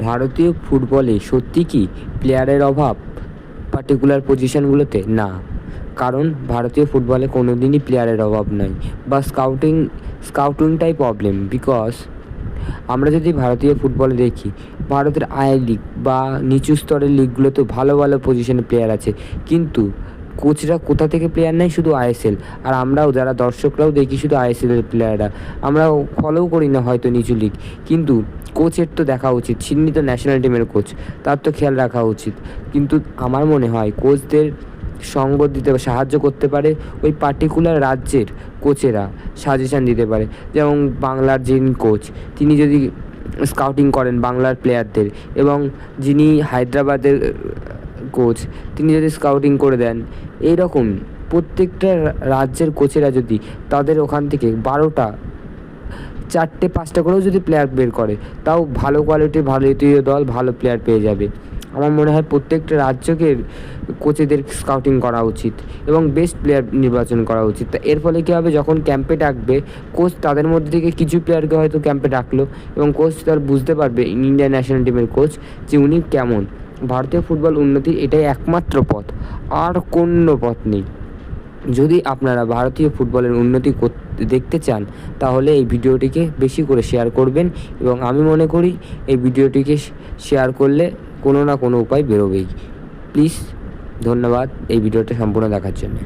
ভারতীয় ফুটবলে সত্যি কি প্লেয়ারের অভাব পার্টিকুলার পজিশনগুলোতে না। কারণ ভারতীয় ফুটবলে কোনো দিনই প্লেয়ারের অভাব নাই বা স্কাউটিং স্কাউটিংটাই প্রবলেম বিকজ আমরা যদি ভারতীয় ফুটবলে দেখি, ভারতের আই লিগ বা নিচু স্তরের লিগগুলোতে ভালো ভালো পজিশনে প্লেয়ার আছে। কিন্তু কোচরা কোথা থেকে প্লেয়ার নেয়? শুধু আইএসএল আর আমরাও যারা দর্শকরাও দেখি শুধু আইএসএলের প্লেয়াররা আমরাও ফলোও করি না হয়তো নিচু লিগ কিন্তু কোচের তো দেখা উচিত সিডনি তো ন্যাশনাল টিমের কোচ তার তো খেয়াল রাখা উচিত। কিন্তু আমার মনে হয় কোচদের সঙ্গ দিতে সাহায্য করতে পারে ওই পার্টিকুলার রাজ্যের কোচেরা সাজেশান দিতে পারে। যেমন বাংলার যিনি কোচ তিনি যদি স্কাউটিং করেন বাংলার প্লেয়ারদের এবং যিনি হায়দ্রাবাদের কোচ তিনি যদি স্কাউটিং করে দেন, এইরকম প্রত্যেকটা রাজ্যের কোচেরা যদি তাদের ওখান থেকে বারোটা, চারটে, পাঁচটা করেও যদি প্লেয়ার বের করে, তাও ভালো কোয়ালিটির ভারতীয় দল, ভালো প্লেয়ার পেয়ে যাবে। আমার মনে হয় প্রত্যেকটা রাজ্যকে কোচেদের স্কাউটিং করা উচিত এবং বেস্ট প্লেয়ার নির্বাচন করা উচিত। তা এর ফলে কী হবে? যখন ক্যাম্পে ডাকবে কোচ তাদের মধ্যে থেকে কিছু প্লেয়ারকে হয়তো ক্যাম্পে ডাকলো এবং কোচ তার বুঝতে পারবে ইন্ডিয়ান ন্যাশনাল টিমের কোচ যে উনি কেমন। ভারতীয় ফুটবল উন্নতির এটাই একমাত্র পথ, আর কোনো পথ নেই। যদি আপনারা ভারতীয় ফুটবলের উন্নতি দেখতে চান, তাহলে এই ভিডিওটিকে বেশি করে শেয়ার করবেন এবং আমি মনে করি এই ভিডিওটিকে শেয়ার করলে কোনো না কোনো উপায় বেরোবেই। প্লিজ, ধন্যবাদ এই ভিডিওটা সম্পূর্ণ দেখার জন্য।